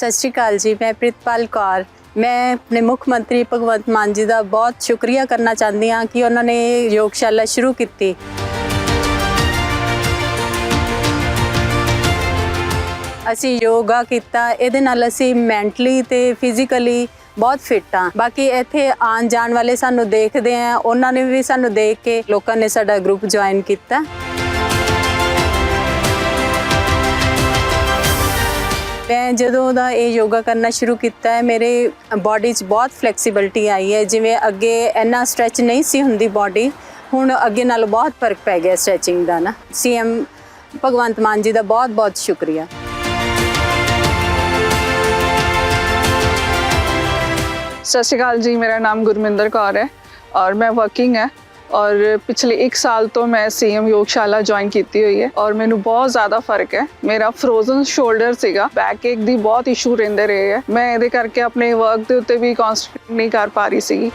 ਸਤਿ ਸ਼੍ਰੀ ਅਕਾਲ ਜੀ, ਮੈਂ ਪ੍ਰਿਤਪਾਲ ਕੌਰ। ਮੈਂ ਆਪਣੇ ਮੁੱਖ ਮੰਤਰੀ ਭਗਵੰਤ ਮਾਨ ਜੀ ਦਾ ਬਹੁਤ ਸ਼ੁਕਰੀਆ ਕਰਨਾ ਚਾਹੁੰਦੀ ਹਾਂ ਕਿ ਉਹਨਾਂ ਨੇ ਇਹ ਯੋਗਸ਼ਾਲਾ ਸ਼ੁਰੂ ਕੀਤੀ। ਅਸੀਂ ਯੋਗਾ ਕੀਤਾ, ਇਹਦੇ ਨਾਲ ਅਸੀਂ ਮੈਂਟਲੀ ਤੇ ਫਿਜ਼ੀਕਲੀ ਬਹੁਤ ਫਿੱਟ ਹਾਂ। ਬਾਕੀ ਇੱਥੇ ਆਉਣ ਜਾਣ ਵਾਲੇ ਸਾਨੂੰ ਦੇਖਦੇ ਆ, ਉਹਨਾਂ ਨੇ ਵੀ ਸਾਨੂੰ ਦੇਖ ਕੇ ਲੋਕਾਂ ਨੇ ਸਾਡਾ ਗਰੁੱਪ ਜੁਆਇਨ ਕੀਤਾ। ਮੈਂ ਜਦੋਂ ਦਾ ਇਹ ਯੋਗਾ ਕਰਨਾ ਸ਼ੁਰੂ ਕੀਤਾ ਹੈ, ਮੇਰੇ ਬਾਡੀ 'ਚ ਬਹੁਤ ਫਲੈਕਸੀਬਿਲਟੀ ਆਈ ਹੈ। ਜਿਵੇਂ ਅੱਗੇ ਇੰਨਾ ਸਟ੍ਰੈਚ ਨਹੀਂ ਸੀ ਹੁੰਦੀ ਬਾਡੀ ਹੁਣ ਅੱਗੇ ਨਾਲੋਂ ਬਹੁਤ ਫ਼ਰਕ ਪੈ ਗਿਆ ਸਟ੍ਰੈਚਿੰਗ ਦਾ ਨਾ। ਸੀਐਮ ਭਗਵੰਤ ਮਾਨ ਜੀ ਦਾ ਬਹੁਤ ਬਹੁਤ ਸ਼ੁਕਰੀਆ। ਸਤਿ ਸ਼੍ਰੀ ਅਕਾਲ ਜੀ, ਮੇਰਾ ਨਾਮ ਗੁਰਮਿੰਦਰ ਕੌਰ ਹੈ ਔਰ ਮੈਂ ਵਰਕਿੰਗ ਹੈ। ਔਰ ਪਿਛਲੇ 1 ਸਾਲ ਤੋਂ ਮੈਂ ਸੀਐਮ ਯੋਗਸ਼ਾਲਾ ਜੁਆਇਨ ਕੀਤੀ ਹੋਈ ਹੈ ਔਰ ਮੈਨੂੰ ਬਹੁਤ ਜ਼ਿਆਦਾ ਫ਼ਰਕ ਹੈ। ਮੇਰਾ ਫਰੋਜ਼ਨ ਸ਼ੋਲਡਰ ਸੀਗਾ। ਬੈਕ ਏਕ ਦੀ ਬਹੁਤ ਇਸ਼ੂ ਰਹਿੰਦੇ ਰਹੇ ਹੈ। ਮੈਂ ਇਹਦੇ ਕਰਕੇ ਆਪਣੇ ਵਰਕ ਦੇ ਉੱਤੇ ਵੀ ਕਨਸੈਂਟਰੇਟ ਨਹੀਂ ਕਰ ਪਾ ਰਹੀ ਸੀਗੀ।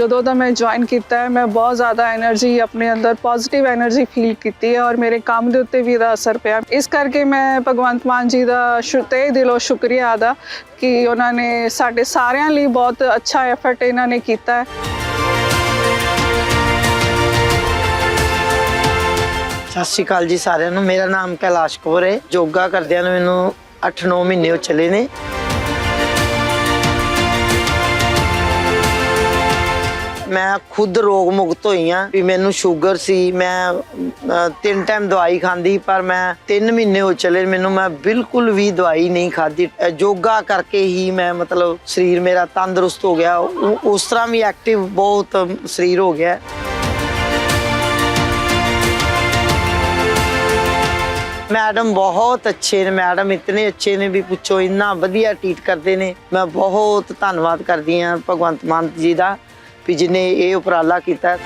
ਜਦੋਂ ਦਾ ਮੈਂ ਜੁਆਇਨ ਕੀਤਾ ਹੈ ਮੈਂ ਬਹੁਤ ਜ਼ਿਆਦਾ એનર્ਜੀ ਆਪਣੇ ਅੰਦਰ ਪੋਜ਼ਿਟਿਵ એનર્ਜੀ ਫੀਲ ਕੀਤੀ ਹੈ ਔਰ ਮੇਰੇ ਕੰਮ ਦੇ ਉੱਤੇ ਵੀ ਇਹਦਾ ਅਸਰ ਪਿਆ। ਇਸ ਕਰਕੇ ਮੈਂ ਭਗਵੰਤ ਮਾਨ ਜੀ ਦਾ ਸ਼ੁਤੇ ਦਿਲੋਂ ਸ਼ੁਕਰੀਆ ਅਦਾ ਕਿ ਉਹਨਾਂ ਨੇ ਸਾਡੇ ਸਾਰਿਆਂ ਲਈ ਬਹੁਤ ਅੱਛਾ ਐਫਰਟ ਇਹਨਾਂ ਨੇ ਕੀਤਾ ਹੈ। ਸਤਿ ਸ਼੍ਰੀ ਅਕਾਲ ਜੀ ਸਾਰਿਆਂ ਨੂੰ। ਮੇਰਾ ਨਾਮ ਕੈਲਾਸ਼ ਕੌਰ ਹੈ। ਯੋਗਾ ਕਰਦਿਆਂ ਨੂੰ ਮੈਨੂੰ 8-9 ਮਹੀਨੇ ਹੋ ਚਲੇ ਨੇ। ਮੈਂ ਖੁਦ ਰੋਗ ਮੁਕਤ ਹੋਈ ਹਾਂ ਵੀ ਮੈਨੂੰ ਸ਼ੂਗਰ ਸੀ ਮੈਂ ਅਹ, ਤਿੰਨ ਟਾਈਮ ਦਵਾਈ ਖਾਂਦੀ ਪਰ ਮੈਂ 3 ਮਹੀਨੇ ਹੋ ਚੱਲੇ ਮੈਨੂੰ ਮੈਂ ਬਿਲਕੁਲ ਵੀ ਦਵਾਈ ਨਹੀਂ ਖਾਦੀ ਯੋਗਾ ਕਰਕੇ ਹੀ ਮੈਂ ਮਤਲਬ ਸਰੀਰ ਮੇਰਾ ਤੰਦਰੁਸਤ ਹੋ ਗਿਆ। ਉਹ- ਉਸ ਤਰ੍ਹਾਂ ਵੀ ਐਕਟਿਵ ਬਹੁਤ ਸਰੀਰ ਹੋ ਗਿਆ। ਮੈਡਮ ਬਹੁਤ ਅੱਛੇ ਨੇ ਮੈਡਮ ਇਤਨੇ ਅੱਛੇ ਨੇ ਵੀ ਪੁੱਛੋ ਇੰਨਾ ਵਧੀਆ ਟ੍ਰੀਟ ਕਰਦੇ ਨੇ। ਮੈਂ ਬਹੁਤ ਧੰਨਵਾਦ ਕਰਦੀ ਹਾਂ ਭਗਵੰਤ ਮਾਨ ਜੀ ਦਾ। ਵੀ ਜਿਨੇ ਇਹ ਉਪਰਾਲਾ ਕੀਤਾ